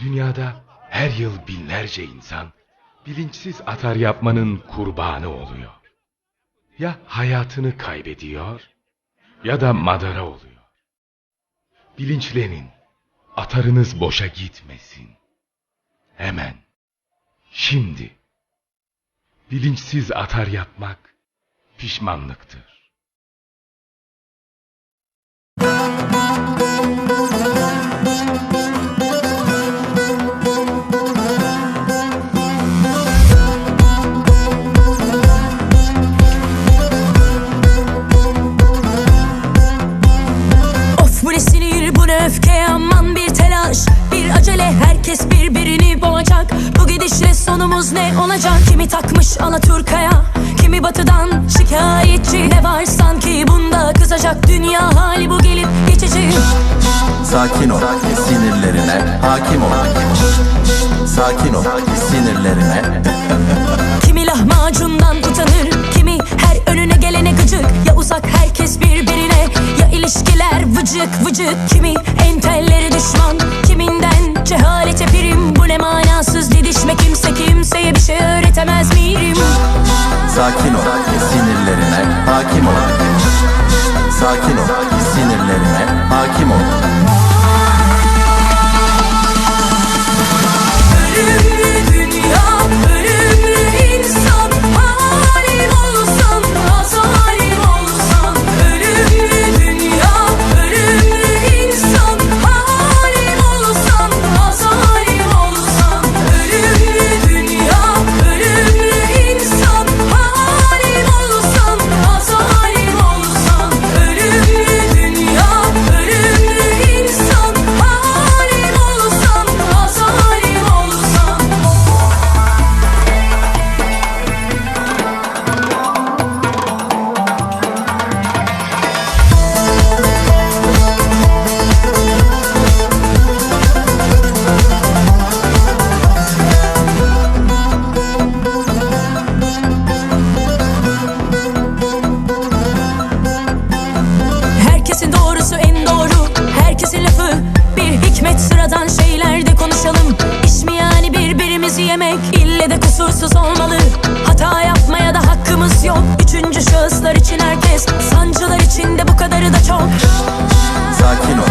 Dünyada her yıl binlerce insan bilinçsiz atar yapmanın kurbanı oluyor. Ya hayatını kaybediyor ya da madara oluyor. Bilinçlenin. Atarınız boşa gitmesin. Hemen. Şimdi. Bilinçsiz atar yapmak pişmanlıktır. Herkes birbirini boğacak. Bu gidişle sonumuz ne olacak? Kimi takmış Alaturka'ya? Kimi batıdan şikayetçi? Ne var sanki bunda? Kızacak Dünya hali bu gelip geçici. Sakin ol, sinirlerine hakim ol. Sakin ol, sinirlerine. Kimi lahmacundan utanır Kimi her önüne gelene gıcık. Ya uzak herkes birbirine Ya ilişkiler vıcık vıcık Sakin ol, sinirlerine hakim ol. Sakin ol, sinirlerine hakim ol. Yemek İlle de kusursuz olmalı. Hata yapmaya da hakkımız yok. Üçüncü şahıslar için herkes Sancılar içinde bu kadarı da çok. Sakin ol,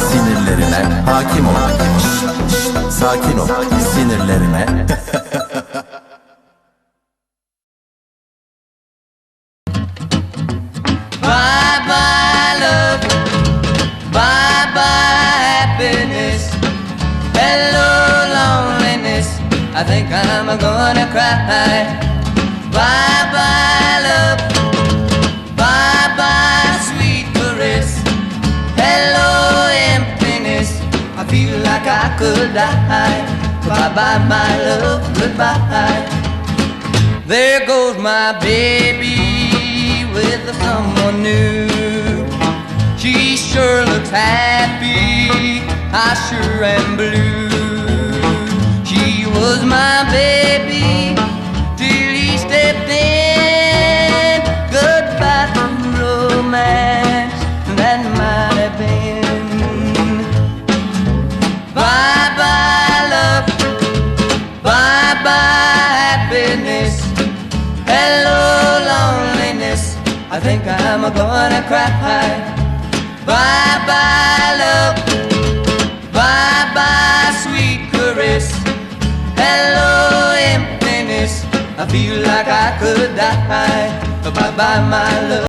sinirlerine hakim ol. Sakin ol, sinirlerine. Bye bye love, bye bye happiness. Hello loneliness, I think I'm gonna cry. Bye bye like I could die. Bye bye my love, goodbye. There goes my baby with someone new. She sure looks happy, I sure am blue. I think I'm gonna cry. Bye bye love. Bye bye sweet caress. Hello emptiness. I feel like I could die. Bye bye, my love.